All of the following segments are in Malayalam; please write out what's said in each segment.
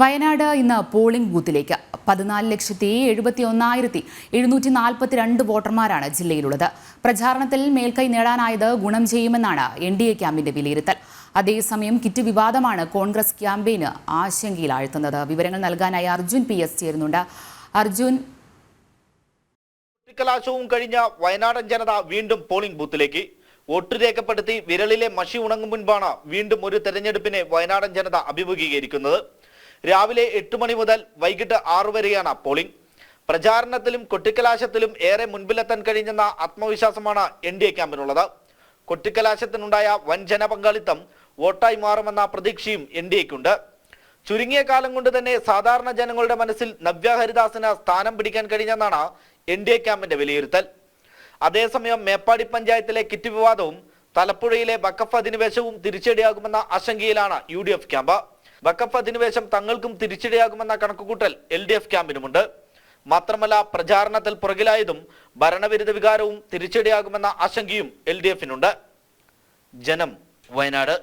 വയനാട് ഇന്ന് പോളിംഗ് ബൂത്തിലേക്ക്. പതിനാല് ലക്ഷത്തി എഴുപത്തി ഒന്നായിരത്തി എഴുന്നൂറ്റി നാൽപ്പത്തി രണ്ട് വോട്ടർമാരാണ് ജില്ലയിലുള്ളത്. പ്രചാരണത്തിൽ മേൽക്കൈ നേടാനായത് ഗുണം ചെയ്യുമെന്നാണ് എൻ ഡി എ ക്യാമ്പിന്റെ വിലയിരുത്തൽ. അതേസമയം കിറ്റ് വിവാദമാണ് കോൺഗ്രസ് ക്യാമ്പയിന് ആശങ്കയിലാഴ്ത്തുന്നത്. വിവരങ്ങൾ നൽകാനായി അർജുൻ പി എസ് ചേരുന്നുണ്ട്. അർജുൻ കലാശവും കഴിഞ്ഞ വയനാടൻ ജനത വീണ്ടും പോളിംഗ് ബൂത്തിലേക്ക്. വോട്ട് രേഖപ്പെടുത്തി വിരലിലെ മഷി ഉണങ്ങും മുൻപാണ് വീണ്ടും ഒരു തെരഞ്ഞെടുപ്പിനെ വയനാടൻ ജനത അഭിമുഖീകരിക്കുന്നത്. രാവിലെ എട്ട് മണി മുതൽ വൈകിട്ട് ആറു വരെയാണ് പോളിംഗ് പ്രചാരണത്തിലും കൊട്ടിക്കലാശത്തിലും ഏറെ മുൻപിലെത്താൻ കഴിഞ്ഞെന്ന ആത്മവിശ്വാസമാണ് എൻ ഡി എ ക്യാമ്പിനുള്ളത്. കൊട്ടിക്കലാശത്തിനുണ്ടായ വൻ ജനപങ്കാളിത്തം വോട്ടായി മാറുമെന്ന പ്രതീക്ഷയും എൻ ഡി എക്കുണ്ട്. ചുരുങ്ങിയ കാലം കൊണ്ട് തന്നെ സാധാരണ ജനങ്ങളുടെ മനസ്സിൽ നവ്യ ഹരിദാസിന് സ്ഥാനം പിടിക്കാൻ കഴിഞ്ഞെന്നാണ് എൻ ഡി എ ക്യാമ്പിന്റെ വിലയിരുത്തൽ. അതേസമയം മേപ്പാടി പഞ്ചായത്തിലെ കിറ്റ് വിവാദവും തലപ്പുഴയിലെ വക്കഫ് അധിനിവേശവും തിരിച്ചടിയാകുമെന്ന ആശങ്കയിലാണ് യു ഡി എഫ് ക്യാമ്പ്. വക്കഫ് അധിനിവേശം തങ്ങൾക്കും തിരിച്ചടിയാകുമെന്ന കണക്കുകൂട്ടൽ എൽ ഡി എഫ് ക്യാമ്പിനുമുണ്ട്. മാത്രമല്ല പ്രചാരണത്തിൽ പുറകിലായതും ഭരണവിരുദ്ധ വികാരവും തിരിച്ചടിയാകുമെന്ന ആശങ്കയും എൽ ഡി എഫിനുണ്ട് ജനം വയനാട്.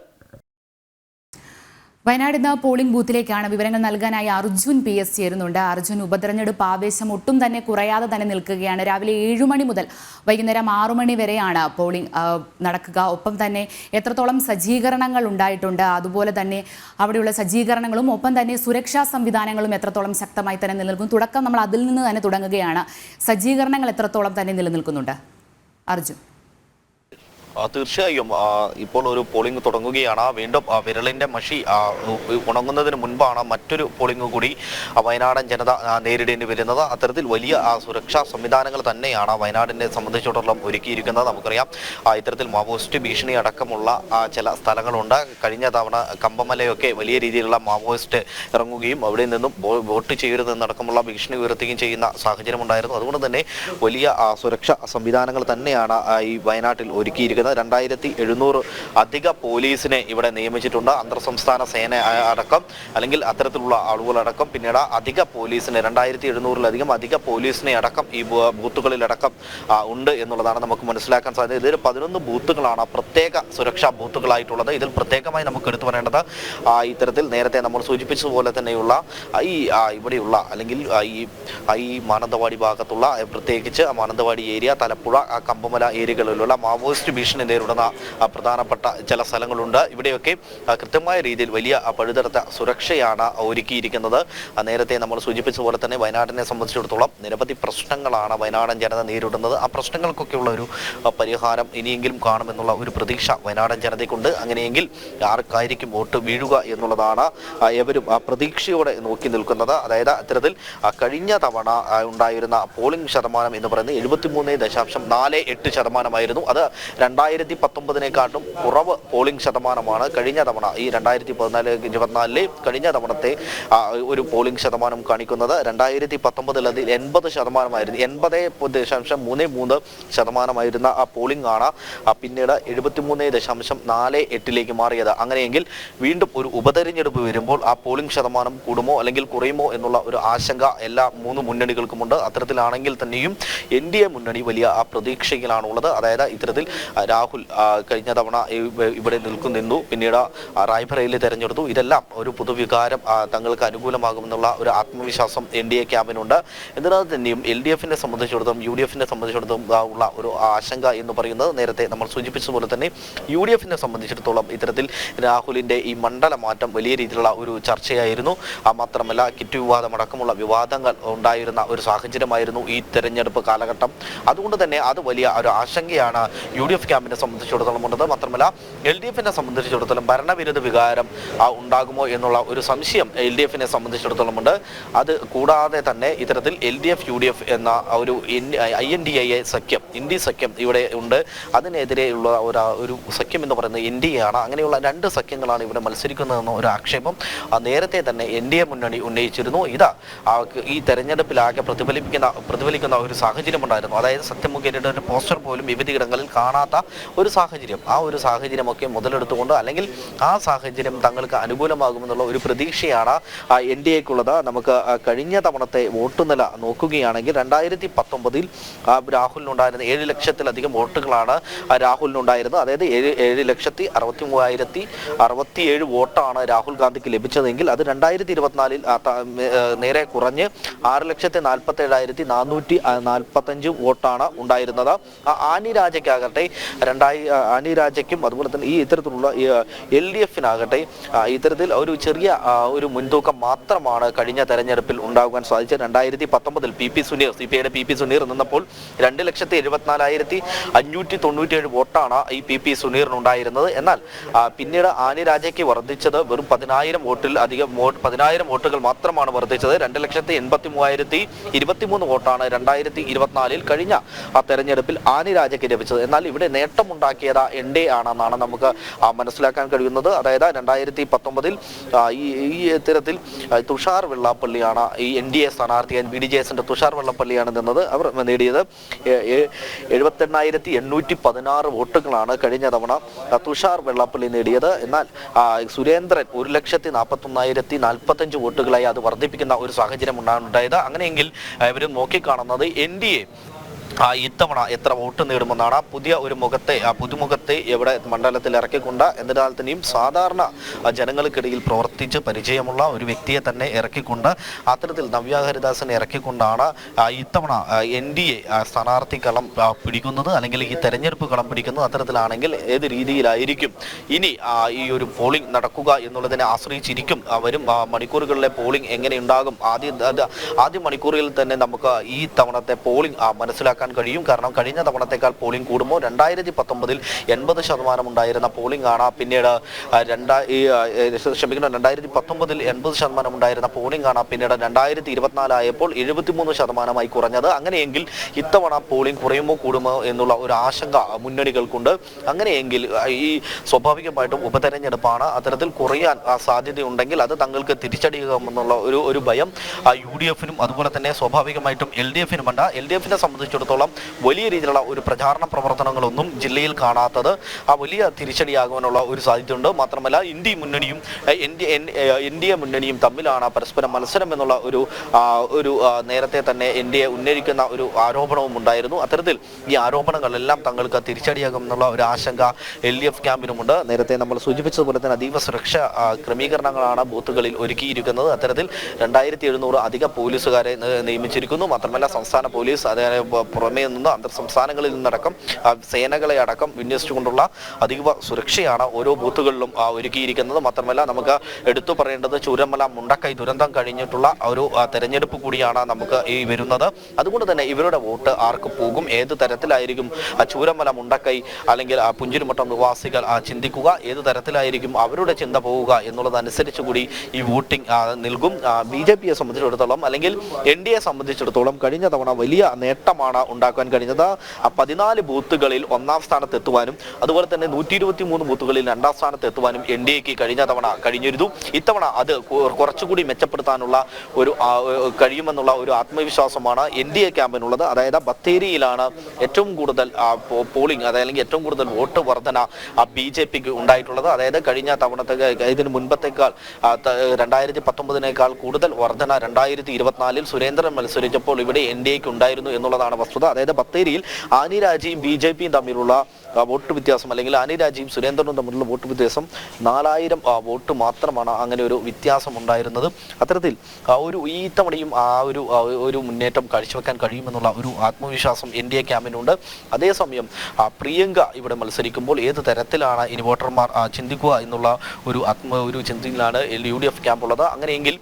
വയനാട് ഇന്ന് പോളിംഗ് ബൂത്തിലേക്കാണ് വിവരങ്ങൾ നൽകാനായി അർജുൻ പി എസ് ചേരുന്നുണ്ട്. അർജുൻ ഉപതെരഞ്ഞെടുപ്പ് ആവേശം ഒട്ടും തന്നെ കുറയാതെ തന്നെ നിൽക്കുകയാണ്. രാവിലെ ഏഴു മണി മുതൽ വൈകുന്നേരം ആറു മണി വരെയാണ് പോളിംഗ് നടക്കുക. ഒപ്പം തന്നെ എത്രത്തോളം സജ്ജീകരണങ്ങൾ ഉണ്ടായിട്ടുണ്ട് അതുപോലെ തന്നെ അവിടെയുള്ള സജ്ജീകരണങ്ങളും ഒപ്പം തന്നെ സുരക്ഷാ സംവിധാനങ്ങളും എത്രത്തോളം ശക്തമായി തന്നെ നിലനിൽക്കും. തുടക്കം നമ്മൾ അതിൽ നിന്ന് തന്നെ തുടങ്ങുകയാണ്. സജ്ജീകരണങ്ങൾ എത്രത്തോളം തന്നെ നിലനിൽക്കുന്നുണ്ട്? അർജുൻ. തീർച്ചയായും ഇപ്പോൾ ഒരു പോളിംഗ് തുടങ്ങുകയാണ്. വീണ്ടും വിരലിന്റെ മഷി ഉണങ്ങുന്നതിന് മുൻപാണ് മറ്റൊരു പോളിംഗ് കൂടി വയനാടൻ ജനത നേരിടേണ്ടി വരുന്നത്. അത്തരത്തിൽ വലിയ സുരക്ഷാ സംവിധാനങ്ങൾ തന്നെയാണ് വയനാടിനെ സംബന്ധിച്ചിടത്തോളം ഒരുക്കിയിരിക്കുന്നത്. നമുക്കറിയാം ഇത്തരത്തിൽ മാവോയിസ്റ്റ് ഭീഷണി അടക്കമുള്ള ചില സ്ഥലങ്ങളുണ്ട്. കഴിഞ്ഞ തവണ കമ്പമലയൊക്കെ വലിയ രീതിയിലുള്ള മാവോയിസ്റ്റ് ഇറങ്ങുകയും അവിടെ നിന്നും വോട്ട് ചെയ്യരുതെന്നടക്കമുള്ള ഭീഷണി ഉയർത്തുകയും ചെയ്യുന്ന സാഹചര്യമുണ്ടായിരുന്നു. അതുകൊണ്ട് തന്നെ വലിയ സുരക്ഷാ സംവിധാനങ്ങൾ തന്നെയാണ് ഈ വയനാട്ടിൽ ഒരുക്കിയിരിക്കുന്നത്. രണ്ടായിരത്തി എഴുന്നൂറ് അധിക പോലീസിനെ ഇവിടെ നിയമിച്ചിട്ടുണ്ട് അന്തർ സംസ്ഥാന സേന അടക്കം. അല്ലെങ്കിൽ അത്തരത്തിലുള്ള ആളുകളടക്കം പിന്നീട് അധിക പോലീസിനെ രണ്ടായിരത്തി എഴുന്നൂറിലധികം അധിക പോലീസിനെ അടക്കം ഈ ബൂത്തുകളിലടക്കം ഉണ്ട് എന്നുള്ളതാണ് നമുക്ക് മനസ്സിലാക്കാൻ സാധിക്കുന്നത് ഇതിൽ പതിനൊന്ന് ബൂത്തുകളാണ് പ്രത്യേക സുരക്ഷാ ബൂത്തുകളായിട്ടുള്ളത്. ഇതിൽ പ്രത്യേകമായി നമുക്ക് എടുത്തു പറയേണ്ടത് ഇത്തരത്തിൽ നേരത്തെ നമ്മൾ സൂചിപ്പിച്ചതുപോലെ തന്നെയുള്ള ഈ ഇവിടെയുള്ള അല്ലെങ്കിൽ ഈ ഈ മാനന്തവാടി ഭാഗത്തുള്ള പ്രത്യേകിച്ച് മാനന്തവാടി ഏരിയ തലപ്പുഴ കമ്പമല ഏരിയകളിലുള്ള മാവോയിസ്റ്റ് ഭീഷണി നേരിടുന്ന ആ, പ്രധാനപ്പെട്ട ചില സ്ഥലങ്ങളുണ്ട്. ഇവിടെയൊക്കെ കൃത്യമായ രീതിയിൽ വലിയ പഴുതടുത്ത സുരക്ഷയാണ് ഒരുക്കിയിരിക്കുന്നത്. നേരത്തെ നമ്മൾ സൂചിപ്പിച്ച പോലെ തന്നെ വയനാടിനെ സംബന്ധിച്ചിടത്തോളം നിരവധി പ്രശ്നങ്ങളാണ് വയനാടൻ ജനത നേരിടുന്നത്. ആ പ്രശ്നങ്ങൾക്കൊക്കെയുള്ള ഒരു പരിഹാരം ഇനിയെങ്കിലും കാണുമെന്നുള്ള ഒരു പ്രതീക്ഷ വയനാടൻ ജനതയ്ക്കുണ്ട്. അങ്ങനെയെങ്കിൽ ആർക്കായിരിക്കും വോട്ട് വീഴുക എന്നുള്ളതാണ് ഏവരും പ്രതീക്ഷയോടെ നോക്കി നിൽക്കുന്നത്. അതായത് അത്തരത്തിൽ കഴിഞ്ഞ തവണ ഉണ്ടായിരുന്ന പോളിംഗ് ശതമാനം എന്ന് പറയുന്നത് എഴുപത്തിമൂന്ന് ദശാംശം നാല് എട്ട് ശതമാനമായിരുന്നു. അത് രണ്ടായിരത്തി പത്തൊമ്പതിനെക്കാട്ടും കുറവ് പോളിംഗ് ശതമാനമാണ് കഴിഞ്ഞ തവണ. ഈ രണ്ടായിരത്തി പതിനാല് ഇരുപത്തിനാലിലെ കഴിഞ്ഞ തവണത്തെ ഒരു പോളിംഗ് ശതമാനം കാണിക്കുന്നത് രണ്ടായിരത്തി പത്തൊമ്പതിൽ അതിൽ എൺപത് ശതമാനമായിരുന്നു. എൺപത് ദശാംശം മൂന്ന് മൂന്ന് ശതമാനമായിരുന്ന ആ പോളിംഗ് ആണ് പിന്നീട് എഴുപത്തിമൂന്ന് ദശാംശം നാല് എട്ടിലേക്ക് മാറിയത്. അങ്ങനെയെങ്കിൽ വീണ്ടും ഒരു ഉപതെരഞ്ഞെടുപ്പ് വരുമ്പോൾ ആ പോളിംഗ് ശതമാനം കൂടുമോ അല്ലെങ്കിൽ കുറയുമോ എന്നുള്ള ഒരു ആശങ്ക എല്ലാ മൂന്ന് മുന്നണികൾക്കുമുണ്ട്. അത്തരത്തിലാണെങ്കിൽ തന്നെയും എൻ ഡി എ മുന്നണി വലിയ ആ പ്രതീക്ഷയിലാണുള്ളത്. അതായത് ഇത്തരത്തിൽ രാഹുൽ കഴിഞ്ഞ തവണ ഇവിടെ നിൽക്കും നിന്നു. പിന്നീട് റായ്ബറയിൽ തെരഞ്ഞെടുത്തു. ഇതെല്ലാം ഒരു പുതുവികാരം തങ്ങൾക്ക് അനുകൂലമാകുമെന്നുള്ള ഒരു ആത്മവിശ്വാസം എൻ ഡി എ ക്യാമ്പിനുണ്ട്. എന്നിരുന്നാൽ തന്നെയും എൽ ഡി എഫിനെ സംബന്ധിച്ചിടത്തോളം യു ഡി എഫിനെ സംബന്ധിച്ചിടത്തോളം ഉള്ള ഒരു ആശങ്ക എന്ന് പറയുന്നത് നേരത്തെ നമ്മൾ സൂചിപ്പിച്ചതുപോലെ തന്നെ യു ഡി എഫിനെ സംബന്ധിച്ചിടത്തോളം ഇത്തരത്തിൽ രാഹുലിന്റെ ഈ മണ്ഡല മാറ്റം വലിയ രീതിയിലുള്ള ഒരു ചർച്ചയായിരുന്നു. മാത്രമല്ല കിറ്റ് വിവാദം അടക്കമുള്ള വിവാദങ്ങൾ ഉണ്ടായിരുന്ന ഒരു സാഹചര്യമായിരുന്നു ഈ തെരഞ്ഞെടുപ്പ് കാലഘട്ടം. അതുകൊണ്ട് തന്നെ അത് വലിയ ഒരു ആശങ്കയാണ് യു ഡി എഫ് ക്യാമ്പിനെ സംബന്ധിച്ചിടത്തോളം ഉണ്ട് മാത്രമല്ല എൽ ഡി എഫിനെ സംബന്ധിച്ചിടത്തോളം ഭരണവിരുദ്ധ വികാരം ഉണ്ടാകുമോ എന്നുള്ള ഒരു സംശയം എൽ ഡി എഫിനെ സംബന്ധിച്ചിടത്തോളം ഉണ്ട്. അത് കൂടാതെ തന്നെ ഇത്തരത്തിൽ L D F U D F എന്ന ഒരു ഐ എൻ ഡി എ സഖ്യം ഇന്ത്യ സഖ്യം ഇവിടെ ഉണ്ട്. അതിനെതിരെയുള്ള ഒരു ഒരു സഖ്യം എന്ന് പറയുന്നത് എൻ ഡി എ ആണ്. അങ്ങനെയുള്ള രണ്ട് സഖ്യങ്ങളാണ് ഇവിടെ മത്സരിക്കുന്നതെന്ന ഒരു ആക്ഷേപം നേരത്തെ തന്നെ എൻ ഡി എ മുന്നണി ഉന്നയിച്ചിരുന്നു. ഇതാ ഈ തെരഞ്ഞെടുപ്പിലാകെ പ്രതിഫലിപ്പിക്കുന്ന പ്രതിഫലിക്കുന്ന ഒരു സാഹചര്യം ഉണ്ടായിരുന്നു അതായത് സത്യമുഖേരിയുടെ ഒരു പോസ്റ്റർ പോലും വിവിധ ഇടങ്ങളിൽ കാണാത്ത ഒരു സാഹചര്യം. ആ ഒരു സാഹചര്യമൊക്കെ മുതലെടുത്തുകൊണ്ട് അല്ലെങ്കിൽ ആ സാഹചര്യം തങ്ങൾക്ക് അനുകൂലമാകുമെന്നുള്ള ഒരു പ്രതീക്ഷയാണ് എൻ ഡി എക്കുള്ളത്. നമുക്ക് കഴിഞ്ഞ തവണത്തെ വോട്ട് നില നോക്കുകയാണെങ്കിൽ രണ്ടായിരത്തി പത്തൊമ്പതിൽ രാഹുലിനുണ്ടായിരുന്ന ഏഴ് ലക്ഷത്തിലധികം വോട്ടുകളാണ് രാഹുലിനുണ്ടായിരുന്നത്. അതായത് ഏഴ് ഏഴ് ലക്ഷത്തി അറുപത്തി മൂവായിരത്തി അറുപത്തിയേഴ് വോട്ടാണ് രാഹുൽ ഗാന്ധിക്ക് ലഭിച്ചതെങ്കിൽ അത് രണ്ടായിരത്തി ഇരുപത്തിനാലിൽ നേരെ കുറഞ്ഞ് ആറ് ലക്ഷത്തി നാൽപ്പത്തി ഏഴായിരത്തി നാനൂറ്റി നാൽപ്പത്തഞ്ച് വോട്ടാണ് ഉണ്ടായിരുന്നത്. ആനി രാജയ്ക്കാകട്ടെ രണ്ടായി അനി രാജയ്ക്കും അതുപോലെ തന്നെ ഈ ഇത്തരത്തിലുള്ള എൽ ഡി എഫിനാകട്ടെ ഇത്തരത്തിൽ ഒരു ചെറിയ ഒരു മുൻതൂക്കം മാത്രമാണ് കഴിഞ്ഞ തെരഞ്ഞെടുപ്പിൽ ഉണ്ടാകുവാൻ സാധിച്ചത്. രണ്ടായിരത്തി പത്തൊമ്പതിൽ P P Suneer C P ഐയുടെ പി പി സുനീർ നിന്നപ്പോൾ രണ്ട് ലക്ഷത്തി എഴുപത്തിനാലായിരത്തി അഞ്ഞൂറ്റി തൊണ്ണൂറ്റിയേഴ് വോട്ടാണ് ഈ പി പി സുനീറിനുണ്ടായിരുന്നത്. എന്നാൽ പിന്നീട് ആനി രാജയ്ക്ക് വർദ്ധിച്ചത് വെറും പതിനായിരം വോട്ടിൽ അധികം പതിനായിരം വോട്ടുകൾ മാത്രമാണ് വർദ്ധിച്ചത്. രണ്ട് ലക്ഷത്തി എൺപത്തി മൂവായിരത്തി ഇരുപത്തിമൂന്ന് വോട്ടാണ് രണ്ടായിരത്തി ഇരുപത്തിനാലിൽ കഴിഞ്ഞ ആ തെരഞ്ഞെടുപ്പിൽ ആനി രാജയ്ക്ക് ലഭിച്ചത്. എന്നാൽ ഇവിടെ നേട്ടമുണ്ടാക്കിയത് എൻ ഡി ആണെന്നാണ് നമുക്ക് മനസ്സിലാക്കാൻ കഴിയുന്നത്. അതായത് രണ്ടായിരത്തി പത്തൊമ്പതിൽ ഈ ഈ തരത്തിൽ തുഷാർ വെള്ളാപ്പള്ളിയാണ് ഈ എൻ ഡി എ സ്ഥാനാർത്ഥി ബി ഡി ജെ എസിന്റെ തുഷാർ വെള്ളപ്പള്ളിയാണ് നിന്നത്. അവർ നേടിയത് എഴുപത്തെണ്ണായിരത്തി എണ്ണൂറ്റി പതിനാറ് വോട്ടുകളാണ് കഴിഞ്ഞ തവണ തുഷാർ വെള്ളാപ്പള്ളി നേടിയത്. എന്നാൽ സുരേന്ദ്രൻ ഒരു ലക്ഷത്തി നാൽപ്പത്തി ഒന്നായിരത്തി നാൽപ്പത്തഞ്ച് വോട്ടുകളായി അത് വർദ്ധിപ്പിക്കുന്ന ഒരു സാഹചര്യം ഉണ്ടായത്. അങ്ങനെയെങ്കിൽ ഇവർ നോക്കിക്കാണുന്നത് എൻ ഡി എ ആ ഇത്തവണ എത്ര വോട്ട് നേടുമെന്നാണ് പുതിയ ഒരു മുഖത്തെ ആ പുതുമുഖത്തെ എവിടെ മണ്ഡലത്തിൽ ഇറക്കിക്കൊണ്ട് എന്നിരുന്നാൽ തന്നെയും സാധാരണ ജനങ്ങൾക്കിടയിൽ പ്രവർത്തിച്ച് പരിചയമുള്ള ഒരു വ്യക്തിയെ തന്നെ ഇറക്കിക്കൊണ്ട് അത്തരത്തിൽ നവ്യ ഹരിദാസിനെ ഇറക്കിക്കൊണ്ടാണ് ഇത്തവണ എൻ ഡി എ സ്ഥാനാർത്ഥി കളം പിടിക്കുന്നത് അല്ലെങ്കിൽ ഈ തെരഞ്ഞെടുപ്പ് കളം പിടിക്കുന്നത് അത്തരത്തിലാണെങ്കിൽ ഏത് രീതിയിലായിരിക്കും? ഇനി ഈ ഒരു പോളിംഗ് നടക്കുക എന്നുള്ളതിനെ ആശ്രയിച്ചിരിക്കും വരും മണിക്കൂറുകളിലെ പോളിംഗ് എങ്ങനെ ഉണ്ടാകും? ആദ്യ ആദ്യ മണിക്കൂറുകളിൽ തന്നെ നമുക്ക് ഈ തവണത്തെ പോളിംഗ് ആ, മനസ്സിലാക്കാൻ കഴിയും. കാരണം കഴിഞ്ഞ തവണത്തേക്കാൾ പോളിംഗ് കൂടുമ്പോൾ രണ്ടായിരത്തി പത്തൊമ്പതിൽ എൺപത് ശതമാനം ഉണ്ടായിരുന്ന പോളിംഗ് ആണ്. പിന്നീട് രണ്ടാ ഈ ക്ഷമിക്കണം രണ്ടായിരത്തി പത്തൊമ്പതിൽ എൺപത് ശതമാനം ഉണ്ടായിരുന്ന പോളിംഗ് ആണ്. പിന്നീട് രണ്ടായിരത്തി ഇരുപത്തിനാലായപ്പോൾ എഴുപത്തിമൂന്ന് ശതമാനമായി കുറഞ്ഞത്. അങ്ങനെയെങ്കിൽ ഇത്തവണ പോളിംഗ് കുറയുമോ കൂടുമോ എന്നുള്ള ഒരു ആശങ്ക മുന്നണികൾക്കുണ്ട്. അങ്ങനെയെങ്കിൽ ഈ സ്വാഭാവികമായിട്ടും ഉപതെരഞ്ഞെടുപ്പാണ്. അത്തരത്തിൽ കുറയാൻ സാധ്യതയുണ്ടെങ്കിൽ അത് തങ്ങൾക്ക് തിരിച്ചടിയാകുമെന്നുള്ള ഒരു ഒരു ഭയം യു ഡി എഫിനും അതുപോലെ തന്നെ സ്വാഭാവികമായിട്ടും എൽ ഡി എൽ ഡി എഫിനെ സംബന്ധിച്ചിടത്തോളം വലിയ രീതിയിലുള്ള ഒരു പ്രചാരണ പ്രവർത്തനങ്ങളൊന്നും ജില്ലയിൽ കാണാത്തത് ആ വലിയ തിരിച്ചടിയാകുവാനുള്ള ഒരു സാധ്യതയുണ്ട്. മാത്രമല്ല ഇന്ത്യ മുന്നണിയും എൻ ഡി എ മുന്നണിയും തമ്മിലാണ് പരസ്പരം മത്സരം എന്നുള്ള ഒരു ഒരു നേരത്തെ തന്നെ എൻ ഡി എ ഉന്നയിക്കുന്ന ഒരു ആരോപണവും ഉണ്ടായിരുന്നു. അത്തരത്തിൽ ഈ ആരോപണങ്ങളെല്ലാം തങ്ങൾക്ക് തിരിച്ചടിയാകും എന്നുള്ള ഒരു ആശങ്ക എൽ ഡി എഫ് ക്യാമ്പിനുമുണ്ട്. നേരത്തെ നമ്മൾ സൂചിപ്പിച്ചതുപോലെ തന്നെ അതീവ സുരക്ഷ ക്രമീകരണങ്ങളാണ് ബൂത്തുകളിൽ ഒരുക്കിയിരിക്കുന്നത്. അത്തരത്തിൽ രണ്ടായിരത്തി എഴുന്നൂറ് അധിക പോലീസുകാരെ നിയമിച്ചിരിക്കുന്നു. മാത്രമല്ല സംസ്ഥാന പോലീസ് അതേ പുറമേ നിന്ന് അന്തർ സംസ്ഥാനങ്ങളിൽ നിന്നടക്കം സേനകളെ അടക്കം വിന്യസിച്ചുകൊണ്ടുള്ള അതീവ സുരക്ഷയാണ് ഓരോ ബൂത്തുകളിലും ഒരുക്കിയിരിക്കുന്നത്. മാത്രമല്ല നമുക്ക് എടുത്തു പറയേണ്ടത് ചൂരമല മുണ്ടക്കൈ ദുരന്തം കഴിഞ്ഞിട്ടുള്ള ഒരു തെരഞ്ഞെടുപ്പ് കൂടിയാണ് നമുക്ക് ഈ വരുന്നത്. അതുകൊണ്ട് തന്നെ ഇവരുടെ വോട്ട് ആർക്ക് പോകും ഏത് തരത്തിലായിരിക്കും ചൂരമല മുണ്ടക്കൈ അല്ലെങ്കിൽ പുഞ്ചിരിമട്ടം നിവാസികൾ ചിന്തിക്കുക ഏത് തരത്തിലായിരിക്കും അവരുടെ ചിന്ത പോവുക എന്നുള്ളതനുസരിച്ച് കൂടി ഈ വോട്ടിംഗ് നൽകും ബി ജെ പിയെ സംബന്ധിച്ചിടത്തോളം അല്ലെങ്കിൽ എൻ ഡി എ സംബന്ധിച്ചിടത്തോളം കഴിഞ്ഞ തവണ വലിയ നേട്ടമാണ് ഉണ്ടാക്കാൻ കഴിഞ്ഞത്. പതിനാല് ബൂത്തുകളിൽ ഒന്നാം സ്ഥാനത്ത് എത്തുവാനും അതുപോലെ തന്നെ നൂറ്റി ഇരുപത്തി മൂന്ന് ബൂത്തുകളിൽ രണ്ടാം സ്ഥാനത്ത് എത്തുവാനും എൻ ഡി എക്ക് കഴിഞ്ഞ തവണ കഴിഞ്ഞിരുന്നു. ഇത്തവണ അത് കുറച്ചുകൂടി മെച്ചപ്പെടുത്താനുള്ള ഒരു കഴിയുമെന്നുള്ള ഒരു ആത്മവിശ്വാസമാണ് എൻ ഡി എ ക്യാമ്പിനുള്ളത്. അതായത് ബത്തേരിയിലാണ് ഏറ്റവും കൂടുതൽ പോളിംഗ് അതായത് ഏറ്റവും കൂടുതൽ വോട്ട് വർധന ബി ജെ പിക്ക് ഉണ്ടായിട്ടുള്ളത്. അതായത് കഴിഞ്ഞ തവണത്തെ ഇതിന് മുൻപത്തേക്കാൾ രണ്ടായിരത്തി പത്തൊമ്പതിനേക്കാൾ കൂടുതൽ വർധന രണ്ടായിരത്തി ഇരുപത്തിനാലിൽ സുരേന്ദ്രൻ മത്സരിച്ചപ്പോൾ ഇവിടെ എൻ ഡി എക്ക് ഉണ്ടായിരുന്നു എന്നുള്ളതാണ് വസ്തുത അതായത് ബത്തേരിയിൽ ആനി രാജയും ബി ജെ പിയും തമ്മിലുള്ള വോട്ട് വ്യത്യാസം അല്ലെങ്കിൽ ആനി രാജയും സുരേന്ദ്രനും തമ്മിലുള്ള വോട്ട് വ്യത്യാസം നാലായിരം വോട്ട് മാത്രമാണ് അങ്ങനെ ഒരു വ്യത്യാസം ഉണ്ടായിരുന്നത്. അത്തരത്തിൽ ആ ഒരു ഈ തവണയും ആ ഒരു ഒരു മുന്നേറ്റം കാഴ്ചവെക്കാൻ കഴിയുമെന്നുള്ള ഒരു ആത്മവിശ്വാസം എൻ ഡി എ ക്യാമ്പിനുണ്ട്. അതേസമയം പ്രിയങ്ക ഇവിടെ മത്സരിക്കുമ്പോൾ ഏത് തരത്തിലാണ് ഇനി വോട്ടർമാർ ചിന്തിക്കുക എന്നുള്ള ഒരു ആത്മ ഒരു ചിന്തയിലാണ് യു ഡി എഫ് ക്യാമ്പ് ഉള്ളത് അങ്ങനെയെങ്കിൽ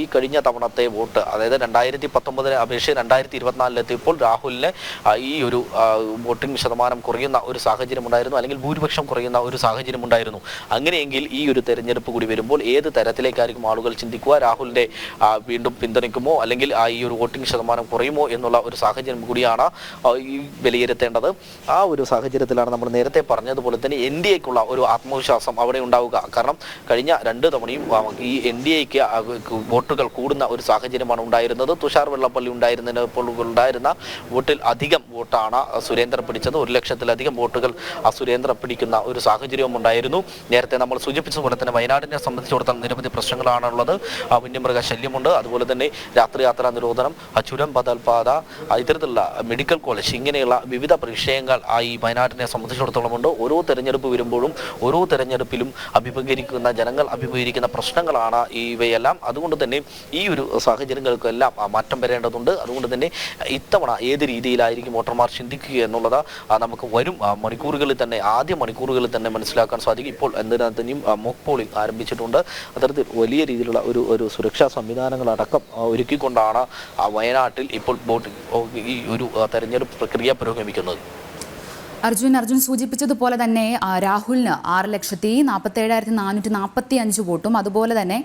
ഈ കഴിഞ്ഞ തവണത്തെ വോട്ട് അതായത് രണ്ടായിരത്തി പത്തൊമ്പതിനെ അപേക്ഷിച്ച് രണ്ടായിരത്തി ഇരുപത്തിനാലിലെത്തിയപ്പോൾ രാഹുലിന് ഈ ഒരു വോട്ടിംഗ് ശതമാനം കുറയുന്ന ഒരു സാഹചര്യം ഉണ്ടായിരുന്നു അല്ലെങ്കിൽ ഭൂരിപക്ഷം കുറയുന്ന ഒരു സാഹചര്യം ഉണ്ടായിരുന്നു അങ്ങനെയെങ്കിൽ ഈ ഒരു തെരഞ്ഞെടുപ്പ് കൂടി വരുമ്പോൾ ഏത് തരത്തിലേക്കായിരിക്കും ആളുകൾ ചിന്തിക്കുക? രാഹുലിന്റെ വീണ്ടും പിന്തുണയ്ക്കുമോ? അല്ലെങ്കിൽ ആ ഈ ഒരു വോട്ടിംഗ് ശതമാനം കുറയുമോ എന്നുള്ള ഒരു സാഹചര്യം കൂടിയാണ് ഈ വിലയിരുത്തേണ്ടത്. ആ ഒരു സാഹചര്യത്തിലാണ് നമ്മൾ നേരത്തെ പറഞ്ഞതുപോലെ തന്നെ എൻ ഡി എക്കുള്ള ഒരു ആത്മവിശ്വാസം അവിടെ ഉണ്ടാവുക. കാരണം കഴിഞ്ഞ രണ്ട് തവണയും ഈ എൻ ഡി എക്ക് വോട്ടുകൾ കൂടുന്ന ഒരു സാഹചര്യമാണ് ഉണ്ടായിരുന്നത്. തുഷാർ വെള്ളപ്പള്ളി ഉണ്ടായിരുന്നതിന് ഉണ്ടായിരുന്ന വോട്ടിൽ അധികം വോട്ടാണ് സുരേന്ദ്രൻ പിടിച്ചത്. ഒരു ലക്ഷത്തിലധികം വോട്ടുകൾ ആ സുരേന്ദ്രൻ പിടിക്കുന്ന ഒരു സാഹചര്യവും ഉണ്ടായിരുന്നു. നേരത്തെ നമ്മൾ സൂചിപ്പിച്ചതുപോലെ തന്നെ വയനാടിനെ സംബന്ധിച്ചിടത്തോളം നിരവധി പ്രശ്നങ്ങളാണുള്ളത്. വന്യമൃഗ ശല്യമുണ്ട്. അതുപോലെ തന്നെ രാത്രി യാത്രാ നിരോധനം ചുരം ബദൽപാത ഇത്തരത്തിലുള്ള മെഡിക്കൽ കോളേജ് ഇങ്ങനെയുള്ള വിവിധ വിഷയങ്ങൾ ഈ വയനാടിനെ സംബന്ധിച്ചിടത്തോളം ഉണ്ട്. ഓരോ തെരഞ്ഞെടുപ്പ് വരുമ്പോഴും ഓരോ തെരഞ്ഞെടുപ്പിലും അഭിമുഖീകരിക്കുന്ന ജനങ്ങൾ അഭിമുഖീകരിക്കുന്ന പ്രശ്നങ്ങളാണ് ഇവയെല്ലാം. അതുകൊണ്ട് തന്നെ ഈ ഒരു സാഹചര്യങ്ങൾക്കെല്ലാം മാറ്റം വരേണ്ടതുണ്ട്. അതുകൊണ്ട് തന്നെ ഇത്തവണ ഏത് രീതിയിലായിരിക്കും വോട്ടർമാർ ചിന്തിക്കുക എന്നുള്ളത് നമുക്ക് വരും മണിക്കൂറുകളിൽ തന്നെ ആദ്യ മണിക്കൂറുകളിൽ തന്നെ മനസ്സിലാക്കാൻ സാധിക്കും. ഇപ്പോൾ എന്തിനകത്തിനും മോക്ക് പോളിംഗ് ആരംഭിച്ചിട്ടുണ്ട്. അത്തരത്തിൽ വലിയ രീതിയിലുള്ള ഒരു ഒരു സുരക്ഷാ സംവിധാനങ്ങളടക്കം ഒരുക്കിക്കൊണ്ടാണ് വയനാട്ടിൽ ഇപ്പോൾ വോട്ടിംഗ് ഈ ഒരു തെരഞ്ഞെടുപ്പ് പ്രക്രിയ പുരോഗമിക്കുന്നത്. അർജുൻ അർജുൻ സൂചിപ്പിച്ചതുപോലെ തന്നെ രാഹുലിന് ആറ് ലക്ഷത്തി നാൽപ്പത്തി ഏഴായിരത്തി നാനൂറ്റി നാൽപ്പത്തി അഞ്ച് വോട്ടും അതുപോലെ തന്നെ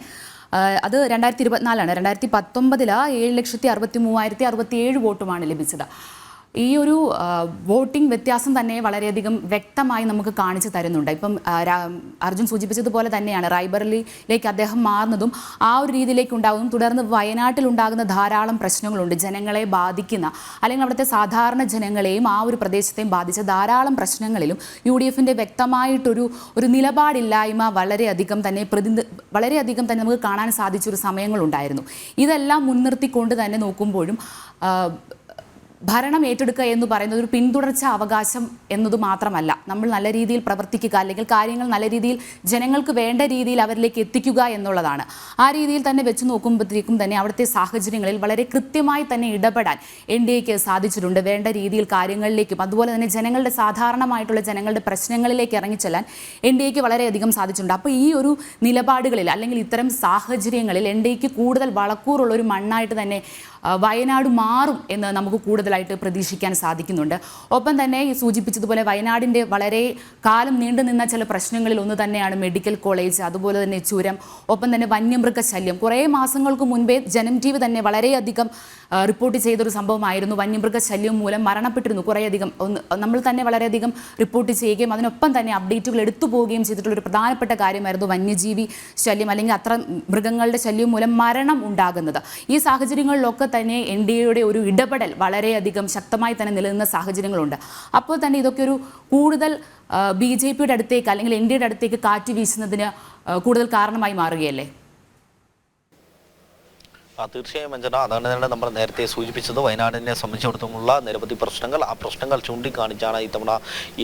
അത് രണ്ടായിരത്തി ഇരുപത്തിനാലാണ്. രണ്ടായിരത്തി പത്തൊമ്പതിൽ ഏഴ് ലക്ഷത്തി അറുപത്തി മൂവായിരത്തി അറുപത്തി ഏഴ് വോട്ടുമാണ് ലഭിച്ചത്. ഈ ഒരു വോട്ടിംഗ് വ്യത്യാസം തന്നെ വളരെയധികം വ്യക്തമായി നമുക്ക് കാണിച്ചു തരുന്നുണ്ട്. ഇപ്പം അർജുൻ സൂചിപ്പിച്ചതുപോലെ തന്നെയാണ് റൈബറിലേക്ക് അദ്ദേഹം മാറുന്നതും ആ ഒരു രീതിയിലേക്ക് ഉണ്ടാകും തുടർന്ന് വയനാട്ടിൽ ഉണ്ടാകുന്ന ധാരാളം പ്രശ്നങ്ങളുണ്ട്. ജനങ്ങളെ ബാധിക്കുന്ന അല്ലെങ്കിൽ അവിടുത്തെ സാധാരണ ജനങ്ങളെയും ആ ഒരു പ്രദേശത്തെയും ബാധിച്ച ധാരാളം പ്രശ്നങ്ങളിലും യു ഡി എഫിന്റെ വ്യക്തമായിട്ടൊരു ഒരു നിലപാടില്ലായ്മ വളരെയധികം തന്നെ പ്രതി വളരെയധികം തന്നെ നമുക്ക് കാണാൻ സാധിച്ചൊരു സമയങ്ങളുണ്ടായിരുന്നു. ഇതെല്ലാം മുൻനിർത്തിക്കൊണ്ട് തന്നെ നോക്കുമ്പോഴും ഭരണം ഏറ്റെടുക്കുക എന്ന് പറയുന്നത് ഒരു പിന്തുടർച്ച അവകാശം എന്നത് മാത്രമല്ല. നമ്മൾ നല്ല രീതിയിൽ പ്രവർത്തിക്കുക അല്ലെങ്കിൽ കാര്യങ്ങൾ നല്ല രീതിയിൽ ജനങ്ങൾക്ക് വേണ്ട രീതിയിൽ അവരിലേക്ക് എത്തിക്കുക എന്നുള്ളതാണ്. ആ രീതിയിൽ തന്നെ വെച്ച് നോക്കുമ്പോഴത്തേക്കും തന്നെ അവിടുത്തെ സാഹചര്യങ്ങളിൽ വളരെ കൃത്യമായി തന്നെ ഇടപെടാൻ എൻ ഡി എക്ക് സാധിച്ചിട്ടുണ്ട്. വേണ്ട രീതിയിൽ കാര്യങ്ങളിലേക്കും അതുപോലെ തന്നെ ജനങ്ങളുടെ സാധാരണമായിട്ടുള്ള ജനങ്ങളുടെ പ്രശ്നങ്ങളിലേക്ക് ഇറങ്ങിച്ചെല്ലാൻ എൻ ഡി എക്ക് വളരെയധികം സാധിച്ചിട്ടുണ്ട്. അപ്പോൾ ഈ ഒരു നിലപാടുകളിൽ അല്ലെങ്കിൽ ഇത്തരം സാഹചര്യങ്ങളിൽ എൻ ഡി എക്ക് കൂടുതൽ വളക്കൂറുള്ള ഒരു മണ്ണായിട്ട് തന്നെ വയനാട് മാറും എന്ന് നമുക്ക് കൂടുതലായിട്ട് പ്രതീക്ഷിക്കാൻ സാധിക്കുന്നുണ്ട്. ഒപ്പം തന്നെ ഈ സൂചിപ്പിച്ചതുപോലെ വയനാടിന്റെ വളരെ കാലം നീണ്ടു നിന്ന ചില പ്രശ്നങ്ങളിൽ ഒന്ന് തന്നെയാണ് മെഡിക്കൽ കോളേജ് അതുപോലെ തന്നെ ചുരം ഒപ്പം തന്നെ വന്യമൃഗശല്യം. കുറേ മാസങ്ങൾക്ക് മുൻപേ ജനം ടി വി തന്നെ വളരെയധികം റിപ്പോർട്ട് ചെയ്തൊരു സംഭവമായിരുന്നു. വന്യമൃഗശല്യം മൂലം മരണപ്പെട്ടിരുന്നു കുറേയധികം. ഒന്ന് നമ്മൾ തന്നെ വളരെയധികം റിപ്പോർട്ട് ചെയ്യുകയും അതിനൊപ്പം തന്നെ അപ്ഡേറ്റുകൾ എടുത്തു പോവുകയും ചെയ്തിട്ടുള്ള ഒരു പ്രധാനപ്പെട്ട കാര്യമായിരുന്നു വന്യജീവി ശല്യം അല്ലെങ്കിൽ അത്ര മൃഗങ്ങളുടെ ശല്യം മൂലം മരണം ഉണ്ടാകുന്നത്. ഈ സാഹചര്യങ്ങളിലൊക്കെ തന്നെ എൻ ഡി എയുടെ ഒരു ഇടപെടൽ വളരെയധികം ശക്തമായി തന്നെ നിലനിന്ന സാഹചര്യങ്ങളുണ്ട്. അപ്പോൾ തന്നെ ഇതൊക്കെ ഒരു കൂടുതൽ ബി ജെ പിയുടെ അടുത്തേക്ക് അല്ലെങ്കിൽ എൻ ഡി എയുടെ അടുത്തേക്ക് കാറ്റ് വീശുന്നതിന് കൂടുതൽ കാരണമായി മാറുകയല്ലേ? തീർച്ചയായും അഞ്ജന. അതാണ് തന്നെ നമ്മൾ നേരത്തെ സൂചിപ്പിച്ചത്. വയനാടിനെ സംബന്ധിച്ചിടത്തോളമുള്ള നിരവധി പ്രശ്നങ്ങൾ. ആ പ്രശ്നങ്ങൾ ചൂണ്ടിക്കാണിച്ചാണ് ഇത്തവണ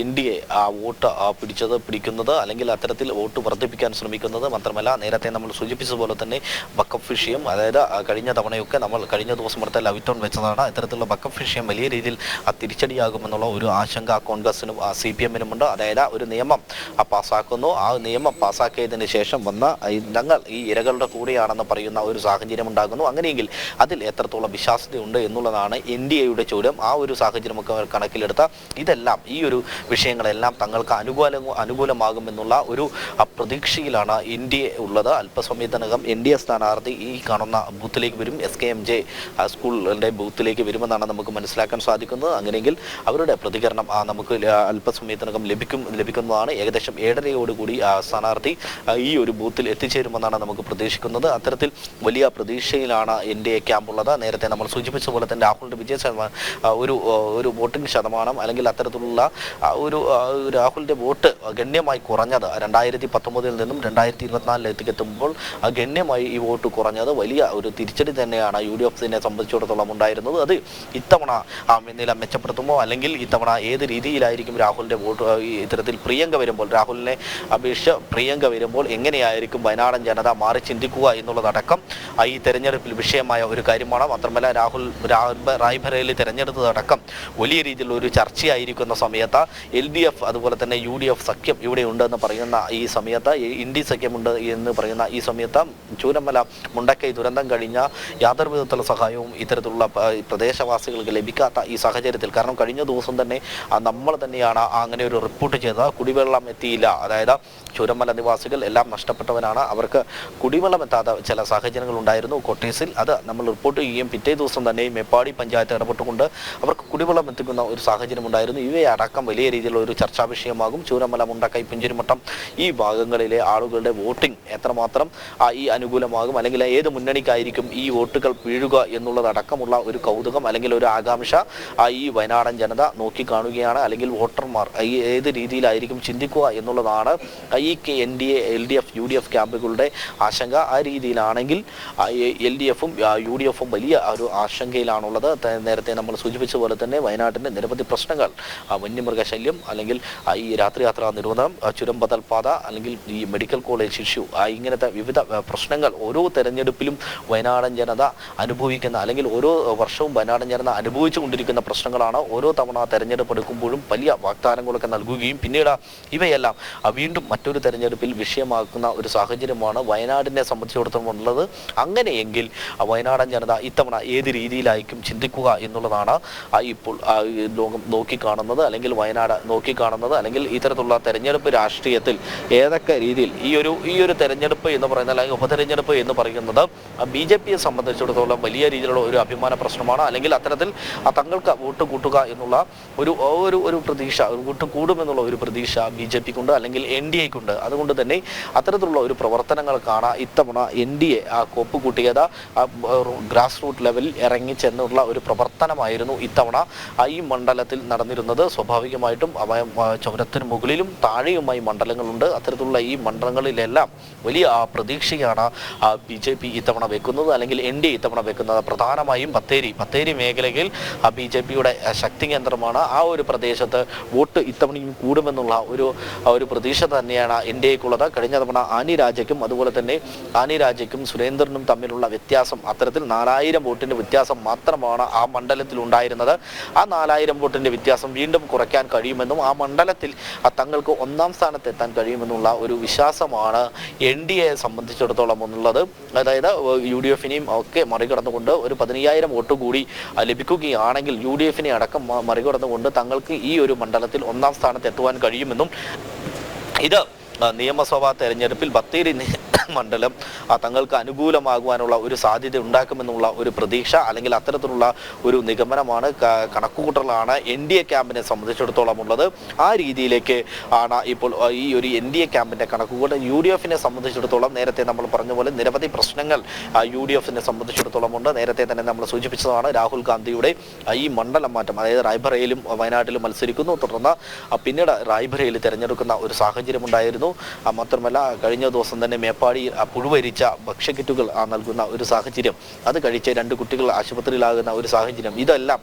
എൻ ഡി എ ആ വോട്ട് പിടിച്ചത് പിടിക്കുന്നത്. അല്ലെങ്കിൽ അത്തരത്തിൽ വോട്ട് വർദ്ധിപ്പിക്കാൻ ശ്രമിക്കുന്നത് മാത്രമല്ല നേരത്തെ നമ്മൾ സൂചിപ്പിച്ചതുപോലെ തന്നെ ബക്കപ്പ് വിഷയം അതായത് കഴിഞ്ഞ തവണയൊക്കെ നമ്മൾ കഴിഞ്ഞ ദിവസം എടുത്ത ലവിറ്റോൺ വെച്ചതാണ്. ഇത്തരത്തിലുള്ള ബക്കപ്പ് വിഷയം വലിയ രീതിയിൽ തിരിച്ചടിയാകുമെന്നുള്ള ഒരു ആശങ്ക കോൺഗ്രസിനും സി പി എമ്മിനുമുണ്ട് അതായത് ഒരു നിയമം പാസ്സാക്കുന്നു ആ നിയമം പാസ്സാക്കിയതിന് ശേഷം വന്ന ഞങ്ങൾ ഈ ഇരകളുടെ കൂടെയാണെന്ന് പറയുന്ന ഒരു സാഹചര്യം ഉണ്ടാകുന്നു അങ്ങനെയെങ്കിൽ അതിൽ എത്രത്തോളം വിശ്വാസ്യതയുണ്ട് എന്നുള്ളതാണ് എൻ ഡി എയുടെ ചോദ്യം. ആ ഒരു സാഹചര്യമൊക്കെ അവർ കണക്കിലെടുത്ത ഇതെല്ലാം ഈ ഒരു വിഷയങ്ങളെല്ലാം തങ്ങൾക്ക് അനുകൂല അനുകൂലമാകുമെന്നുള്ള ഒരു പ്രതീക്ഷയിലാണ് എൻ ഡി എ ഉള്ളത്. അല്പസമയത്തിനകം എൻ ഡി എ സ്ഥാനാർത്ഥി ഈ കാണുന്ന ബൂത്തിലേക്ക് വരും. എസ് കെ എം ജെ സ്കൂളിന്റെ ബൂത്തിലേക്ക് വരുമെന്നാണ് നമുക്ക് മനസ്സിലാക്കാൻ സാധിക്കുന്നത്. അങ്ങനെയെങ്കിൽ അവരുടെ പ്രതികരണം നമുക്ക് അല്പസമയത്തിനകം ലഭിക്കും ലഭിക്കുന്നതാണ്. ഏകദേശം ഏഴരയോടുകൂടി സ്ഥാനാർത്ഥി ഈ ഒരു ബൂത്തിൽ എത്തിച്ചേരുമെന്നാണ് നമുക്ക് പ്രതീക്ഷിക്കുന്നത്. അത്തരത്തിൽ വലിയ പ്രതീക്ഷയിലാണ് എൻ ഡി എ ക്യാമ്പുള്ളത് നേരത്തെ നമ്മൾ സൂചിപ്പിച്ച പോലെ തന്നെ രാഹുലിന്റെ വിജയ ശതമാനം ഒരു ഒരു വോട്ടിംഗ് ശതമാനം അല്ലെങ്കിൽ അത്തരത്തിലുള്ള ഒരു രാഹുലിന്റെ വോട്ട് ഗണ്യമായി കുറഞ്ഞത് രണ്ടായിരത്തി പത്തൊമ്പതിൽ നിന്നും രണ്ടായിരത്തി ഇരുപത്തിനാലിലേക്ക് എത്തുമ്പോൾ ഗണ്യമായി ഈ വോട്ട് കുറഞ്ഞത് വലിയ ഒരു തിരിച്ചടി തന്നെയാണ് യു ഡി എഫിനെ സംബന്ധിച്ചിടത്തോളം ഉണ്ടായിരുന്നത്. അത് ഇത്തവണ നില മെച്ചപ്പെടുത്തുമോ അല്ലെങ്കിൽ ഇത്തവണ ഏത് രീതിയിലായിരിക്കും രാഹുലിന്റെ വോട്ട് ഇത്തരത്തിൽ പ്രിയങ്ക വരുമ്പോൾ രാഹുലിനെ അപേക്ഷിച്ച് പ്രിയങ്ക വരുമ്പോൾ എങ്ങനെയായിരിക്കും വയനാടൻ ജനത മാറി ചിന്തിക്കുക എന്നുള്ളതടക്കം ഈ തെരഞ്ഞെടുപ്പിൽ വിഷയമായ ഒരു കാര്യമാണ്. മാത്രമല്ല രാഹുൽ റായ്ബറേലി തെരഞ്ഞെടുത്തതടക്കം വലിയ രീതിയിലുള്ള ഒരു ചർച്ചയായിരിക്കുന്ന സമയത്ത് എൽ ഡി എഫ് അതുപോലെ തന്നെ യു ഡി എഫ് സഖ്യം ഇവിടെ ഉണ്ടെന്ന് പറയുന്ന ഈ സമയത്ത് ഇന്ത്യ സഖ്യമുണ്ട് എന്ന് പറയുന്ന ഈ സമയത്ത് ചൂരമല മുണ്ടക്കൈ ദുരന്തം കഴിഞ്ഞ യാതൊരു വിധത്തിലുള്ള സഹായവും ഇത്തരത്തിലുള്ള പ്രദേശവാസികൾക്ക് ലഭിക്കാത്ത ഈ സാഹചര്യത്തിൽ. കാരണം കഴിഞ്ഞ ദിവസം തന്നെ നമ്മൾ തന്നെയാണ് അങ്ങനെ ഒരു റിപ്പോർട്ട് ചെയ്തത്. കുടിവെള്ളം എത്തിയില്ല. അതായത് ചുരമല നിവാസികൾ എല്ലാം നഷ്ടപ്പെട്ടവരാണ്. അവർക്ക് കുടിവെള്ളം എത്താത്ത ചില സാഹചര്യങ്ങൾ ഉണ്ടായിരുന്നു. കൊട്ടേസിൽ അത് നമ്മൾ റിപ്പോർട്ട് ചെയ്യുകയും പിറ്റേ ദിവസം തന്നെ മേപ്പാടി പഞ്ചായത്ത് ഇടപെട്ടുകൊണ്ട് അവർക്ക് കുടിവെള്ളം എത്തിക്കുന്ന ഒരു സാഹചര്യം ഉണ്ടായിരുന്നു. ഇവയെ അടക്കം വലിയ രീതിയിലുള്ള ഒരു ചർച്ചാ വിഷയമാകും. ചൂരമല മുണ്ടക്കൈ പുഞ്ചിരിമട്ടം ഈ ഭാഗങ്ങളിലെ ആളുകളുടെ വോട്ടിംഗ് എത്രമാത്രം ഈ അനുകൂലമാകും അല്ലെങ്കിൽ ഏത് മുന്നണിക്കായിരിക്കും ഈ വോട്ടുകൾ വീഴുക എന്നുള്ളതടക്കമുള്ള ഒരു കൗതുകം അല്ലെങ്കിൽ ഒരു ആകാംക്ഷ ഈ വയനാടൻ ജനത നോക്കിക്കാണുകയാണ് അല്ലെങ്കിൽ വോട്ടർമാർ ഈ ഏത് രീതിയിലായിരിക്കും ചിന്തിക്കുക എന്നുള്ളതാണ് ഈ N D A L D F U D F ക്യാമ്പുകളുടെ ആശങ്ക ആ രീതിയിലാണെങ്കിൽ എൽ ഡി എഫും യു ഡി എഫും വലിയ ഒരു ആശങ്കയിലാണുള്ളത്. നേരത്തെ നമ്മൾ സൂചിപ്പിച്ച പോലെ തന്നെ വയനാട്ടിന്റെ നിരവധി പ്രശ്നങ്ങൾ വന്യമൃഗശല്യം അല്ലെങ്കിൽ ഈ രാത്രിയാത്രാ നിരോധനം ആ, ചുരം ബദൽ പാത അല്ലെങ്കിൽ ഈ മെഡിക്കൽ കോളേജ് ഇഷ്യൂ ഇങ്ങനത്തെ വിവിധ പ്രശ്നങ്ങൾ ഓരോ തെരഞ്ഞെടുപ്പിലും വയനാടൻ ജനത അനുഭവിക്കുന്ന അല്ലെങ്കിൽ ഓരോ വർഷവും വയനാടൻ ജനത അനുഭവിച്ചു കൊണ്ടിരിക്കുന്ന പ്രശ്നങ്ങളാണ്. ഓരോ തവണ തെരഞ്ഞെടുപ്പ് എടുക്കുമ്പോഴും വലിയ വാഗ്ദാനങ്ങളൊക്കെ നൽകുകയും പിന്നീട് ഇവയെല്ലാം വീണ്ടും മറ്റൊരു തെരഞ്ഞെടുപ്പിൽ വിഷയമാക്കുന്ന ഒരു സാഹചര്യമാണ് വയനാടിനെ സംബന്ധിച്ചിടത്തോളം ഉള്ളത്. അങ്ങനെയെങ്കിൽ വയനാടൻ ജനത ഇത്തവണ ഏത് രീതിയിലായിരിക്കും ചിന്തിക്കുക എന്നുള്ളതാണ് ഇപ്പോൾ ലോകം നോക്കിക്കാണുന്നത്. അല്ലെങ്കിൽ വയനാട് നോക്കിക്കാണുന്നത്. അല്ലെങ്കിൽ ഇത്തരത്തിലുള്ള തെരഞ്ഞെടുപ്പ് രാഷ്ട്രീയത്തിൽ ഏതൊക്കെ രീതിയിൽ ഈ ഒരു ഈ ഒരു തെരഞ്ഞെടുപ്പ് എന്ന് പറയുന്നത് അല്ലെങ്കിൽ ഉപതെരഞ്ഞെടുപ്പ് എന്ന് പറയുന്നത് ബി ജെ പിയെ സംബന്ധിച്ചിടത്തോളം വലിയ രീതിയിലുള്ള ഒരു അഭിമാന പ്രശ്നമാണ്. അല്ലെങ്കിൽ അത്തരത്തിൽ തങ്ങൾക്ക് വോട്ട് കൂട്ടുക എന്നുള്ള ഒരു ഒരു ഒരു പ്രതീക്ഷ ഒരു വോട്ട് കൂടുമെന്നുള്ള ഒരു പ്രതീക്ഷ ബി ജെ പിക്കുണ്ട്. അല്ലെങ്കിൽ എൻ ഡി എക്കുണ്ട് അതുകൊണ്ട് തന്നെ അത്തരത്തിലുള്ള ഒരു പ്രവർത്തനങ്ങൾക്കാണ് ഇത്തവണ എൻ ഡി എ ആ കോപ്പ് കൂട്ടിയത് ഗ്രാസ് റൂട്ട് ലെവലിൽ ഇറങ്ങി ചെന്നുള്ള ഒരു പ്രവർത്തനമായിരുന്നു ഇത്തവണ ഈ മണ്ഡലത്തിൽ നടന്നിരുന്നത്. സ്വാഭാവികമായിട്ടും ചുരത്തിന് മുകളിലും താഴെയുമായി മണ്ഡലങ്ങളുണ്ട്. അത്തരത്തിലുള്ള ഈ മണ്ഡലങ്ങളിലെല്ലാം വലിയ പ്രതീക്ഷയാണ് ബി ജെ പി ഇത്തവണ വെക്കുന്നത്. അല്ലെങ്കിൽ എൻ ഡി എ ഇത്തവണ വെക്കുന്നത്. പ്രധാനമായും ബത്തേരി ബത്തേരി മേഖലയിൽ ബി ജെ പിയുടെ ശക്തി കേന്ദ്രമാണ്. ആ ഒരു പ്രദേശത്ത് വോട്ട് ഇത്തവണയും കൂടുമെന്നുള്ള ഒരു ഒരു പ്രതീക്ഷ തന്നെയാണ് എൻ ഇന്ത്യക്കുള്ളത് കഴിഞ്ഞ തവണ ആനി രാജയ്ക്കും അതുപോലെ തന്നെ ആനി രാജയ്ക്കും സുരേന്ദ്രനും തമ്മിലുള്ള വ്യത്യാസം അത്തരത്തിൽ നാലായിരം വോട്ടിന്റെ വ്യത്യാസം മാത്രമാണ് ആ മണ്ഡലത്തിൽ ഉണ്ടായിരുന്നത്. ആ നാലായിരം വോട്ടിന്റെ വ്യത്യാസം വീണ്ടും കുറയ്ക്കാൻ കഴിയുമെന്നും ആ മണ്ഡലത്തിൽ തങ്ങൾക്ക് ഒന്നാം സ്ഥാനത്ത് എത്താൻ കഴിയുമെന്നുള്ള ഒരു വിശ്വാസമാണ് എൻ ഡി എയെ സംബന്ധിച്ചിടത്തോളം എന്നുള്ളത് അതായത് യു ഡി എഫിനെയും ഒക്കെ മറികടന്നുകൊണ്ട് ഒരു പതിനയ്യായിരം വോട്ട് കൂടി ലഭിക്കുകയാണെങ്കിൽ യു ഡി എഫിനെ അടക്കം മറികടന്നുകൊണ്ട് തങ്ങൾക്ക് ഈ ഒരു മണ്ഡലത്തിൽ ഒന്നാം സ്ഥാനത്ത് എത്തുവാൻ കഴിയുമെന്നും ഇത് നിയമസഭാ തെരഞ്ഞെടുപ്പിൽ ബത്തേരി മണ്ഡലം തങ്ങൾക്ക് അനുകൂലമാകുവാനുള്ള ഒരു സാധ്യത ഉണ്ടാക്കുമെന്നുള്ള ഒരു പ്രതീക്ഷ അല്ലെങ്കിൽ അത്തരത്തിലുള്ള ഒരു നിഗമനമാണ് കണക്കുകൂട്ടലാണ് എൻ ഡി എ ക്യാമ്പിനെ സംബന്ധിച്ചിടത്തോളം ഉള്ളത് ആ രീതിയിലേക്ക് ആണ് ഇപ്പോൾ ഈ ഒരു എൻ ഡി എ ക്യാമ്പിന്റെ കണക്കുകൂട്ടൽ. യു ഡി എഫിനെ സംബന്ധിച്ചിടത്തോളം നേരത്തെ നമ്മൾ പറഞ്ഞ പോലെ നിരവധി പ്രശ്നങ്ങൾ യു ഡി എഫിനെ സംബന്ധിച്ചിടത്തോളം ഉണ്ട് നേരത്തെ തന്നെ നമ്മൾ സൂചിപ്പിച്ചതാണ് രാഹുൽ ഗാന്ധിയുടെ ഈ മണ്ഡലം മാറ്റം. അതായത് റായ്ബറയിലും വയനാട്ടിലും മത്സരിക്കുന്നു. തുടർന്ന് പിന്നീട് റായ്ബറയിൽ തിരഞ്ഞെടുക്കുന്ന ഒരു സാഹചര്യം ആ, മാത്രമല്ല കഴിഞ്ഞ ദിവസം തന്നെ മേപ്പാടിയിൽ പുഴുവരിച്ച ഭക്ഷ്യക്കിറ്റുകൾ നൽകുന്ന ഒരു സാഹചര്യം. അത് കഴിച്ച് രണ്ട് കുട്ടികൾ ആശുപത്രിയിലാകുന്ന ഒരു സാഹചര്യം. ഇതെല്ലാം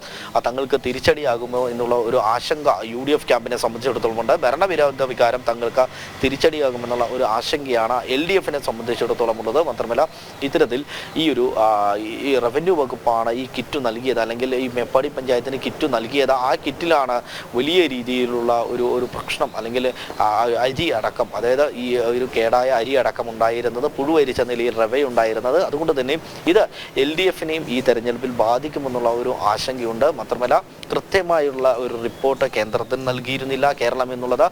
തങ്ങൾക്ക് തിരിച്ചടിയാകുമോ എന്നുള്ള ഒരു ആശങ്ക യു ഡി എഫ് ക്യാമ്പിനെ സംബന്ധിച്ചിടത്തോളം ഉണ്ട് ഭരണവിരോധ വികാരം തങ്ങൾക്ക് തിരിച്ചടിയാകുമെന്നുള്ള ഒരു ആശങ്കയാണ് എൽ ഡി എഫിനെ സംബന്ധിച്ചിടത്തോളം ഉള്ളത് മാത്രമല്ല ഇത്തരത്തിൽ ഈ ഒരു ഈ- റവന്യൂ വകുപ്പാണ് ഈ കിറ്റ് നൽകിയത്. അല്ലെങ്കിൽ ഈ മേപ്പാടി പഞ്ചായത്തിന് കിറ്റ് നൽകിയത്. ആ കിറ്റിലാണ് വലിയ രീതിയിലുള്ള ഒരു ഒരു പ്രശ്നം അല്ലെങ്കിൽ അരി അടക്കം അതായത് ഈ ഒരു കേടായ അരി അടക്കം ഉണ്ടായിരുന്നത് പുഴുവരിച്ച നിലയിൽ റവ ഉണ്ടായിരുന്നത് അതുകൊണ്ട് തന്നെ ഇത് എൽ ഡി എഫിനെയും ഈ തെരഞ്ഞെടുപ്പിൽ ബാധിക്കുമെന്നുള്ള ഒരു ആശങ്കയുണ്ട്. മാത്രമല്ല കൃത്യമായുള്ള ഒരു റിപ്പോർട്ട് കേന്ദ്രത്തിന് നൽകിയിരുന്നില്ല കേരളം എന്നുള്ളത്.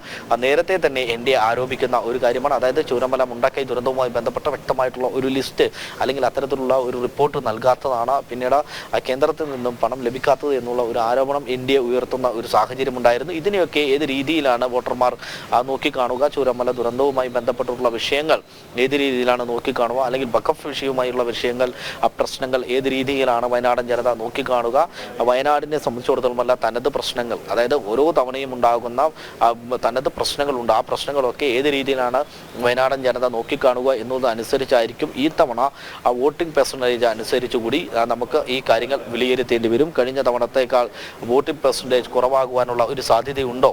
നേരത്തെ തന്നെ എൻ ഡി ആരോപിക്കുന്ന ഒരു കാര്യമാണ്. അതായത് ചൂരമല മുണ്ടക്കൈ ദുരന്തവുമായി ബന്ധപ്പെട്ട വ്യക്തമായിട്ടുള്ള ഒരു ലിസ്റ്റ് അല്ലെങ്കിൽ അത്തരത്തിലുള്ള ഒരു റിപ്പോർട്ട് നൽകാത്തതാണ് പിന്നീട് കേന്ദ്രത്തിൽ നിന്നും പണം ലഭിക്കാത്തത് എന്നുള്ള ഒരു ആരോപണം എ ഉയർത്തുന്ന ഒരു സാഹചര്യം ഉണ്ടായിരുന്നു ഇതിനെയൊക്കെ ഏത് രീതിയിലാണ് വോട്ടർമാർ നോക്കിക്കാണുക? ചൂരമല ദുരന്തവുമായി ബന്ധപ്പെട്ടിട്ടുള്ള വിഷയങ്ങൾ ഏത് രീതിയിലാണ് നോക്കിക്കാണുക? അല്ലെങ്കിൽ ബക്കഫ് വിഷയവുമായുള്ള വിഷയങ്ങൾ ആ പ്രശ്നങ്ങൾ ഏത് രീതിയിലാണ് വയനാടൻ ജനത നോക്കിക്കാണുക? വയനാടിനെ സംബന്ധിച്ചിടത്തോളമല്ല തനത് പ്രശ്നങ്ങൾ. അതായത് ഓരോ തവണയും ഉണ്ടാകുന്ന തനത് പ്രശ്നങ്ങളുണ്ട്. ആ പ്രശ്നങ്ങളൊക്കെ ഏത് രീതിയിലാണ് വയനാടൻ ജനത നോക്കിക്കാണുക എന്നത് അനുസരിച്ചായിരിക്കും ഈ തവണ ആ വോട്ടിംഗ് പെർസെന്റേജ് അനുസരിച്ച് കൂടി നമുക്ക് ഈ കാര്യങ്ങൾ വിലയിരുത്തേണ്ടി വരും. കഴിഞ്ഞ തവണത്തേക്കാൾ വോട്ടിംഗ് പെർസെന്റേജ് കുറവാകുവാനുള്ള ഒരു സാധ്യതയുണ്ടോ?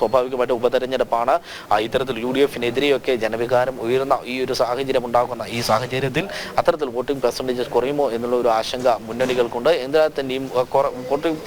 സ്വാഭാവികമായിട്ട് ഉപതെരഞ്ഞെടുപ്പാണ് ഇത്തരത്തിൽ യു ഡി എഫിനെതിരെയൊക്കെ ജനവികാരം ഉയർന്ന ഈ ഒരു സാഹചര്യം ഉണ്ടാക്കുന്ന ഈ സാഹചര്യത്തിൽ അത്തരത്തിൽ വോട്ടിംഗ് പെർസെന്റേജ് കുറയുമോ എന്നുള്ള ഒരു ആശങ്ക മുന്നണികൾക്കുണ്ട്. എന്നാൽ തന്നെയും വോട്ടിംഗ്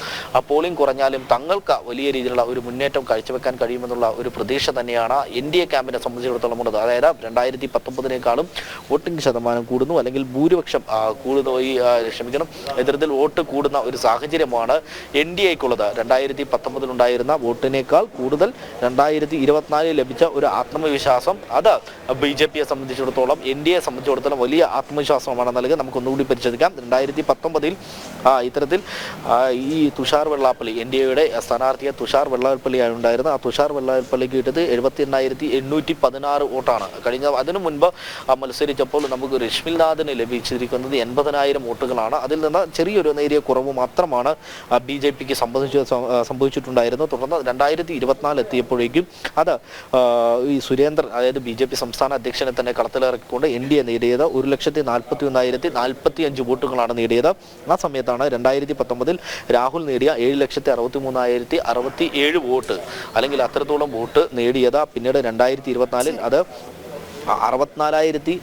പോളിംഗ് കുറഞ്ഞാലും തങ്ങൾക്ക് വലിയ രീതിയിലുള്ള ഒരു മുന്നേറ്റം കാഴ്ചവെക്കാൻ കഴിയുമെന്നുള്ള ഒരു പ്രതീക്ഷ തന്നെയാണ് എൻ ഡി എ ക്യാമ്പിനെ സംബന്ധിച്ചിടത്തോളം ഉള്ളത്. അതായത് രണ്ടായിരത്തി പത്തൊമ്പതിനേക്കാളും വോട്ടിംഗ് ശതമാനം കൂടുന്നു അല്ലെങ്കിൽ ഭൂരിപക്ഷം കൂടുന്നു ഈ ക്ഷമിക്കണം ഇത്തരത്തിൽ വോട്ട് കൂടുന്ന ഒരു സാഹചര്യമാണ് എൻ ഡി എക്കുള്ളത്. രണ്ടായിരത്തി പത്തൊമ്പതിലുണ്ടായിരുന്ന വോട്ടിനേക്കാൾ കൂടുതൽ രണ്ടായിരത്തി ഇരുപത്തിനാലിൽ ലഭിച്ച ഒരു ആത്മ ആത്മവിശ്വാസം അത് ബി ജെ പിയെ സംബന്ധിച്ചിടത്തോളം എൻ ഡി എ സംബന്ധിച്ചിടത്തോളം വലിയ ആത്മവിശ്വാസമാണ് നൽകുക നമുക്ക് ഒന്നുകൂടി പരിശോധിക്കാം. രണ്ടായിരത്തി പത്തൊമ്പതിൽ ഇത്തരത്തിൽ ഈ തുഷാർ വെള്ളാപ്പള്ളി എൻ ഡി എയുടെ സ്ഥാനാർത്ഥിയെ തുഷാർ വെള്ളാപ്പള്ളിയാണ് ഉണ്ടായിരുന്നത് ആ തുഷാർ വെള്ളാപ്പള്ളിക്ക് കിട്ടിയത് എഴുപത്തി എണ്ണായിരത്തി എണ്ണൂറ്റി പതിനാറ് വോട്ടാണ്. കഴിഞ്ഞ അതിനു മുൻപ് മത്സരിച്ചപ്പോൾ നമുക്ക് രശ്മിൽനാഥിന് ലഭിച്ചിരിക്കുന്നത് എൺപതിനായിരം വോട്ടുകളാണ്. അതിൽ നിന്ന് ചെറിയൊരു നേരിയ കുറവ് മാത്രമാണ് ബി ജെ പിക്ക് സംബന്ധിച്ച് സംഭവിച്ചിട്ടുണ്ടായിരുന്നത്. തുടർന്ന് രണ്ടായിരത്തി ഇരുപത്തിനാല് എത്തിയപ്പോഴേക്കും അത് ഈ സുരേന്ദ്രൻ അതായത് ബി ജെ പി സംസ്ഥാന അധ്യക്ഷനെ തന്നെ കളത്തിലിറക്കിക്കൊണ്ട് എൻ ഡി എ നേടിയത്. ഒരു ലക്ഷത്തി നാൽപ്പത്തി ഒന്നായിരത്തി നാൽപ്പത്തി അഞ്ച് വോട്ടുകളാണ് നേടിയത്. ആ സമയത്താണ് രണ്ടായിരത്തി പത്തൊമ്പതിൽ രാഹുൽ നേടിയ ഏഴ് ലക്ഷത്തി അറുപത്തി മൂന്നായിരത്തി അറുപത്തി ഏഴ് വോട്ട്. അല്ലെങ്കിൽ അത്രത്തോളം വോട്ട് നേടിയത്. പിന്നീട് രണ്ടായിരത്തി ഇരുപത്തിനാലിൽ അത് അറുപത്തിനാലായിരത്തി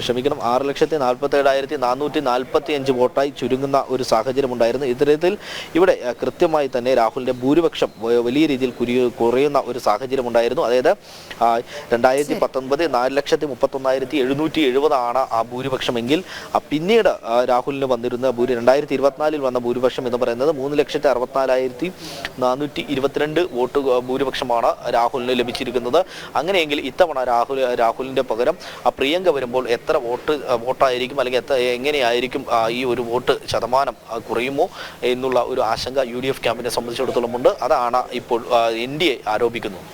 ക്ഷമിക്കണം ആറ് ലക്ഷത്തി നാൽപ്പത്തി ഏഴായിരത്തി നാനൂറ്റി നാൽപ്പത്തി അഞ്ച് വോട്ടായി ചുരുങ്ങുന്ന ഒരു സാഹചര്യം ഉണ്ടായിരുന്നു ഇത്തരത്തിൽ ഇവിടെ കൃത്യമായി തന്നെ രാഹുലിന്റെ ഭൂരിപക്ഷം വലിയ രീതിയിൽ കുരി കുറയുന്ന ഒരു സാഹചര്യം ഉണ്ടായിരുന്നു അതായത് രണ്ടായിരത്തി പത്തൊൻപത് നാല് ലക്ഷത്തി മുപ്പത്തൊന്നായിരത്തി എഴുന്നൂറ്റി എഴുപതാണ് ആ ഭൂരിപക്ഷമെങ്കിൽ പിന്നീട് രാഹുലിന് വന്നിരുന്ന ഭൂരി രണ്ടായിരത്തി ഇരുപത്തിനാലിൽ വന്ന ഭൂരിപക്ഷം എന്ന് പറയുന്നത് മൂന്ന് ലക്ഷത്തി അറുപത്തിനാലായിരത്തി നാനൂറ്റി ഇരുപത്തിരണ്ട് വോട്ട് ഭൂരിപക്ഷമാണ് രാഹുലിന് ലഭിച്ചിരിക്കുന്നത്. അങ്ങനെയെങ്കിൽ ഇത്തവണ രാഹുൽ രാഹുലിന്റെ പകരം ആ പ്രിയങ്ക വരുമ്പോൾ എത്ര വോട്ട് വോട്ടായിരിക്കും അല്ലെങ്കിൽ എത്ര എങ്ങനെയായിരിക്കും ഈ ഒരു വോട്ട് ശതമാനം കുറയുമോ എന്നുള്ള ഒരു ആശങ്ക യു ഡി എഫ് ക്യാമ്പിനെ സംബന്ധിച്ചിടത്തോളം ഉണ്ട്. അതാണ് ഇപ്പോൾ എൻ ഡി എ ആരോപിക്കുന്നത്.